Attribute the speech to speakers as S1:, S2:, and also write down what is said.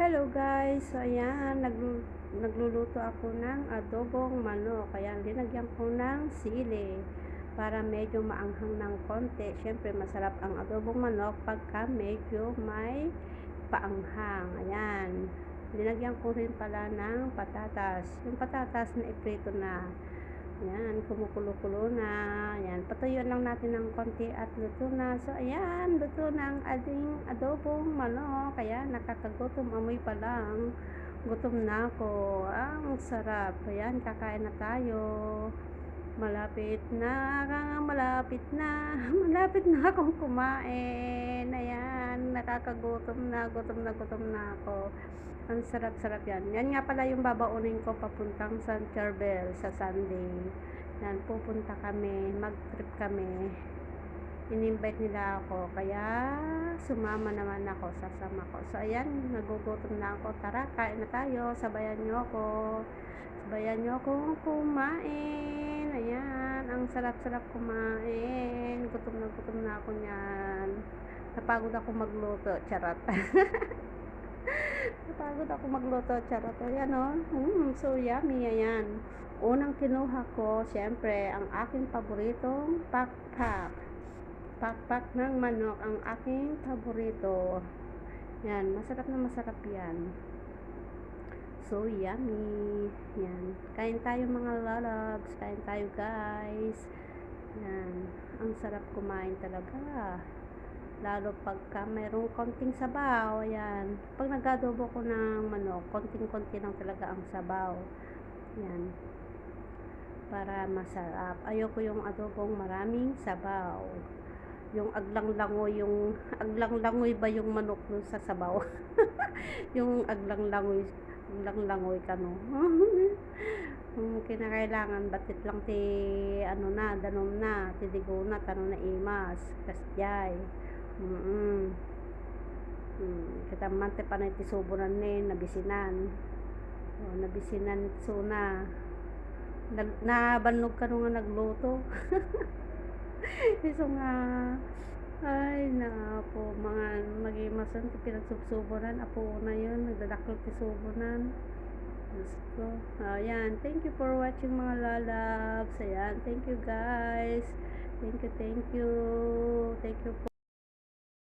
S1: Hello guys! So ayan, naglu- nagluluto ako ng adobong manok. Kaya linagyan ko ng sili para medyo maanghang ng konti. Siyempre masarap ang adobong manok pagka medyo may paanghang. Ayan. Linagyan ko rin pala ng patatas. Yung patatas na iprito na. Ayan, kumukulo-kulo na. Ayan, patuyuan lang natin ng konti at luto na. So, ayan, luto na ang ating adobong manok. Kaya nakakagutom, amoy pa lang. Gutom na ako. Ang sarap. Ayan, kakain na tayo. Malapit na, malapit na, malapit na akong kumain. Ayan, nakakagutom na, gutom na, gutom na ako. Ang sarap-sarap yan. Yan nga pala yung babaunin ko papuntang San Charbel sa Sunday. Yan, pupunta kami, mag-trip kami. In-invite nila ako, kaya sumama naman ako, sasama ko. So, ayan, nagugutom na ako. Tara, kain na tayo, sabayan nyo ako. Sabayan nyo ako kumain. Ayan, ang sarap-sarap kumain. Gutom na gutom na ako niyan. Napagod ako magluto, charot. Napagod ako magluto, charot. Ayan o, mm, so yummy, ayan. Unang kinuha ko, syempre, ang aking paboritong pakpak. Pakpak ng manok, ang aking paborito. Yan, masarap na masarap yan. So yummy. Yan. Kain tayo mga lalags. Kain tayo guys. Yan. Ang sarap kumain talaga. Lalo pagka mayroong konting sabaw. Yan. Pag nagadobo ko ng manok, konting-konti lang talaga ang sabaw. Yan. Para masarap. Ayoko yung adobong maraming sabaw. Yung aglang-langoy, yung aglang-langoy ba yung manok nun sa sabaw? yung aglang-langoy lang-langoy ka no. Kung kinakailangan batit lang ti ano na, danom na, tidigo na, tano na imas, kasjay. Mm -mm. Kita mante pa na tisubunan ni nabisinan. O, nabisinan suna. Nag, nabanlog ka nung nga nagluto. Iso nga ay na po mga magimasan pinagsubsubunan apo na yun nagdadaklo ti subunan Diyos ko ayan thank you for watching mga lalabs ayan thank you guys thank you thank you thank you po